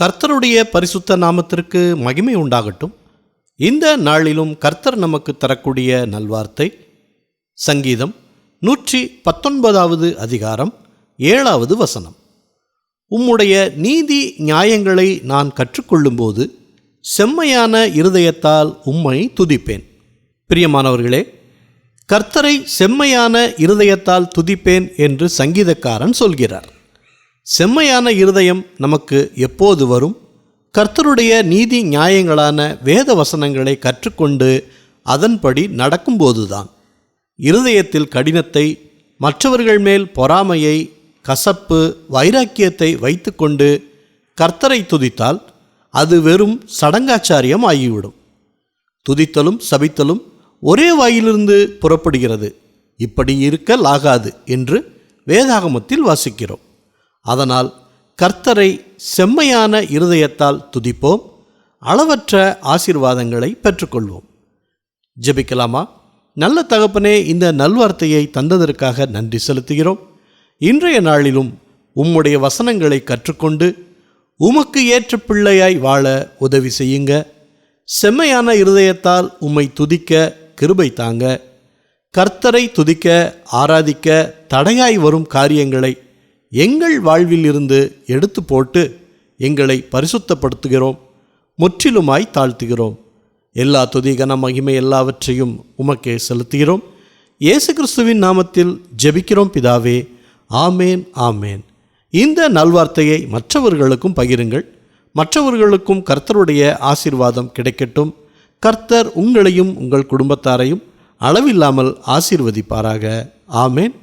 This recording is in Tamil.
கர்த்தருடைய பரிசுத்த நாமத்திற்கு மகிமை உண்டாகட்டும். இந்த நாளிலும் கர்த்தர் நமக்கு தரக்கூடிய நல்வார்த்தை சங்கீதம் நூற்றி பத்தொன்பதாவது அதிகாரம் ஏழாவது வசனம். உம்முடைய நீதி நியாயங்களை நான் கற்றுக்கொள்ளும்போது செம்மையான இருதயத்தால் உம்மை துதிப்பேன். பிரியமானவர்களே கர்த்தரை செம்மையான இருதயத்தால் துதிப்பேன் என்று சங்கீதக்காரன் சொல்கிறார். செம்மையான இருதயம் நமக்கு எப்போது வரும்? கர்த்தருடைய நீதி நியாயங்களான வேத வசனங்களை கற்றுக்கொண்டு அதன்படி நடக்கும்போதுதான். இருதயத்தில் கடினத்தை மற்றவர்கள் மேல் பொறாமையை கசப்பு வைராக்கியத்தை வைத்துக்கொண்டு கர்த்தரை துதித்தால் அது வெறும் சடங்காச்சாரியம் ஆகிவிடும். துதித்தலும் சபித்தலும் ஒரே வாயிலிருந்து புறப்படுகிறது. இப்படி இருக்கலாகாது என்று வேதாகமத்தில் வாசிக்கிறோம். அதனால் கர்த்தரை செம்மையான இருதயத்தால் துதிப்போம் அளவற்ற ஆசீர்வாதங்களை பெற்றுக்கொள்வோம். ஜெபிக்கலாமா? நல்ல தகப்பனே இந்த நல்வார்த்தையை தந்ததற்காக நன்றி செலுத்துகிறோம். இன்றைய நாளிலும் உம்முடைய வசனங்களை கற்றுக்கொண்டு உமக்கு ஏற்ற பிள்ளையாய் வாழ உதவி செய்யுங்க. செம்மையான இருதயத்தால் உம்மை துதிக்க கிருபை தாங்க. கர்த்தரை துதிக்க ஆராதிக்க தடையாய் வரும் காரியங்களை எங்கள் வாழ்வில் இருந்து எடுத்து போட்டு எங்களை பரிசுத்தப்படுத்துகிறோம் முற்றிலுமாய் தாழ்த்துகிறோம். எல்லா துதி கன மகிமை எல்லாவற்றையும் உமக்கே செலுத்துகிறோம். இயேசு கிறிஸ்துவின் நாமத்தில் ஜெபிக்கிறோம் பிதாவே. ஆமேன் ஆமேன். இந்த நல்வார்த்தையை மற்றவர்களுக்கும் பகிருங்கள். மற்றவர்களுக்கும் கர்த்தருடைய ஆசீர்வாதம் கிடைக்கட்டும். கர்த்தர் உங்களையும் உங்கள் குடும்பத்தாரையும் அளவில்லாமல் ஆசீர்வதிப்பாராக. ஆமேன்.